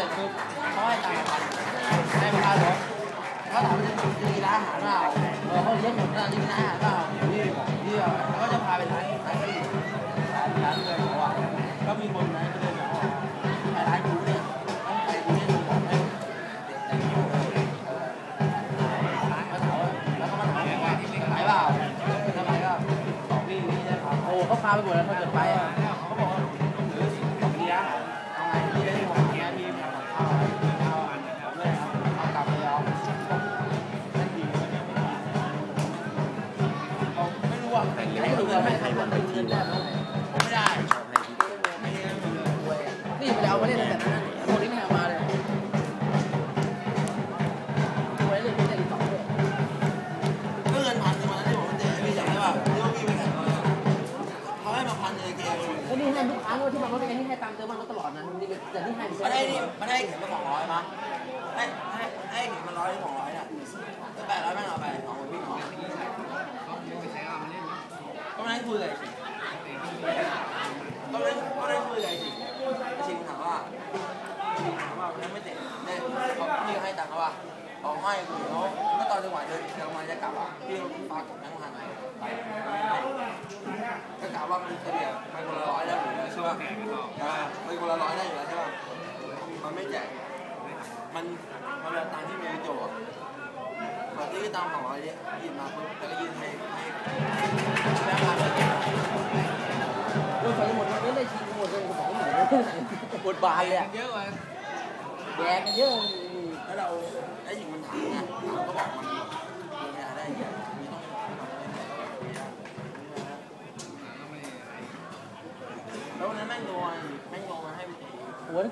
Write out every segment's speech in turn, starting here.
เสร็จปุ๊บเขาให้ตังค์พันให้มาค่ารถเขาถามว่าจะมีร้านอาหารเปล่าเออเขาเลี้ยงผมนะนี่ร้านอาหารเปล่านี่บอกนี่อะเขาจะพาไปร้านร้านที่ร้านร้านเลยเขาอะก็มีคนนั้นก็เลยบอกว่าไอ้ร้านกูเนี่ยต้องไปกูเนี่ยกูบอกให้เด็กแต่งตัวร้านเขาถามว่าแล้วก็มาถามว่าไปเปล่าถ้าไปก็บอกพี่พี่จะพาโอ้เขาพาไปหมดแล้วถ้าเกิดไปอะำ มันให้นี่มันให้เข็มมาสองร้อยมั้ยให้ให้ให้เข็มมาร้อยสองร้อยเนี่ยก็แปดร้อยแม่งเอาไปสองคนพี่น้องก็ไม่ได้คุยเลยก็ไม่ได้ก็ไม่ได้คุยเลยสิชิงถามว่าชิงถามว่าแล้วไม่เตะเนี่ยเขาพี่ให้ตังค์เขาว่าเอาให้กูแล้วก็ตอนจังหวะเดินเดินมาจะกลับอะพี่ฝากกดแบงค์พันไปก็กะว่ามันเฉลี่ยไปคนละร้อยได้อยู่แล้วใช่ป่ะไปคนละร้อยได้อยู่แล้วใช่ป่ะ มันไม่แจก มันมันเป็นตังที่มีประโยชน์ปกติก็ตังของร้อยเนี่ยหยิบมาปุ๊บแล้วก็ยื่นให้ให้แบงค์พันแล้วเก็บโดนใส่หมดเลยได้ชิงหมดเลยบอกหมดเลยหมดบานเลยเยอะกว่าแยกกันเยอะแล้วเรา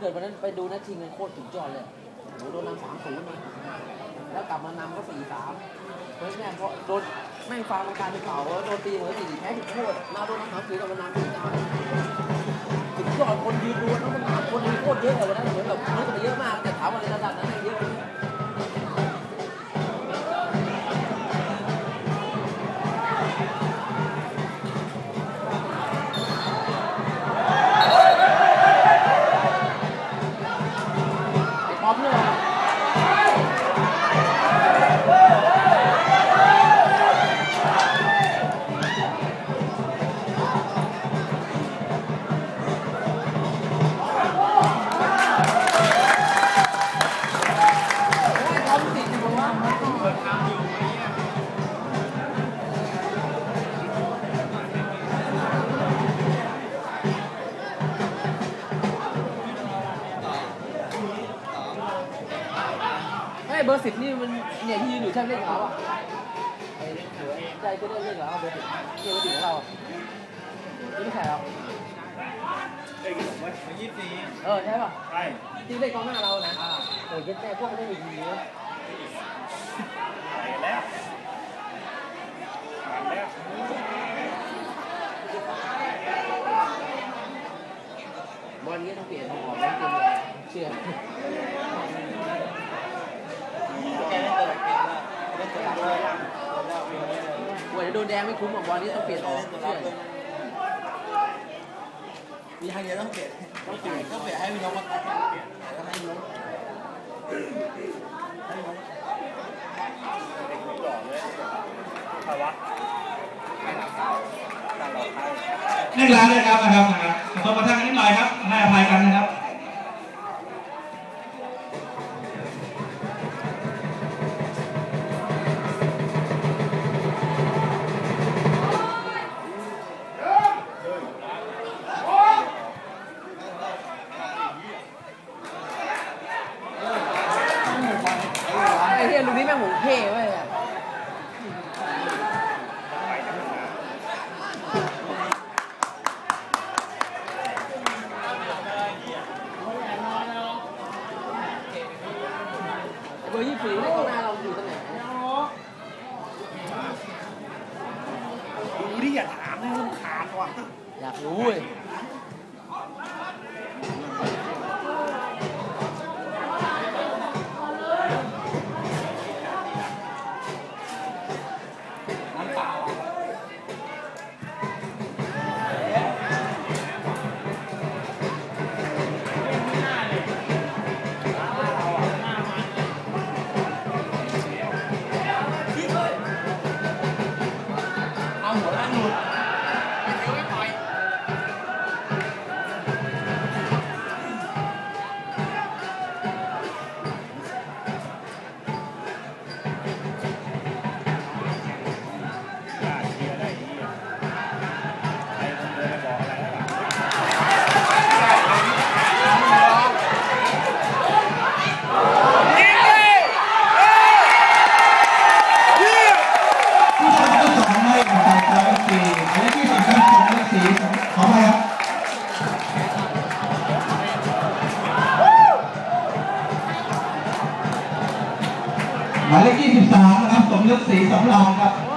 เกิดวันนั้นไปดูนัดชิงกันโคตรถึงจอดเลยโหโดนนำสามศูนย์นะแล้วกลับมานำก็สี่สามเพราะแม่เพราะโดนแม่งฟาร์มการเป็นเก่าโดนตีเหมือนสี่แพ้ถึงโทษมาโดนนำสามศูนย์กับมานำสี่สามถึงจอดคนยืนดูแล้วมันหาคนยืนโคตรเยอะเลยวันนั้นเหมือนแบบมันก็เยอะมากแต่ถามว่าในระดับนั้น เฮ้ยเบอร์สิบนี่มันเนี่ยที่ยืนอยู่ใช่ไหมเล่นกับเราอะไอ้ใจก็เล่นเล่นกับเราเบอร์สิบเนี่ยเบอร์สิบของเราอะนี่ไม่ใช่เราเอ้ยผมว่ายี่สิบสี่เออใช่ป่ะใช่ที่เล่นกองหน้าเรานะโอ้ยเย็ดแม่พวกมันเล่นอีกทีนะ ไปแล้วไปแล้ว บอลนี้ต้องเปลี่ยนทองออกแล้วเกมเลยเชื่อ แกไม่เปิดเกมแล้วไม่เปิดรับเลยแล้วมีอะไร เลยวโดนแดงไม่คุ้มอะบอลนี้ต้องเปลี่ยนออกเล่นตัวรับอเลยมีทางเดียวต้องเปลี่ยนต้องเปลี่ยนต้องเปลี่ยนให้พี่น้องมาแล้วให้น้องให้น้องหล่อเลยใครวะนักกีฬาด้วยครับนะครับนะครับขอโทษมาทางนิดหน่อยครับให้อภัยกันนะครับ ดูดิอย่าถามเลยรำคาญว่ะอยากรู้เว้ย นะครั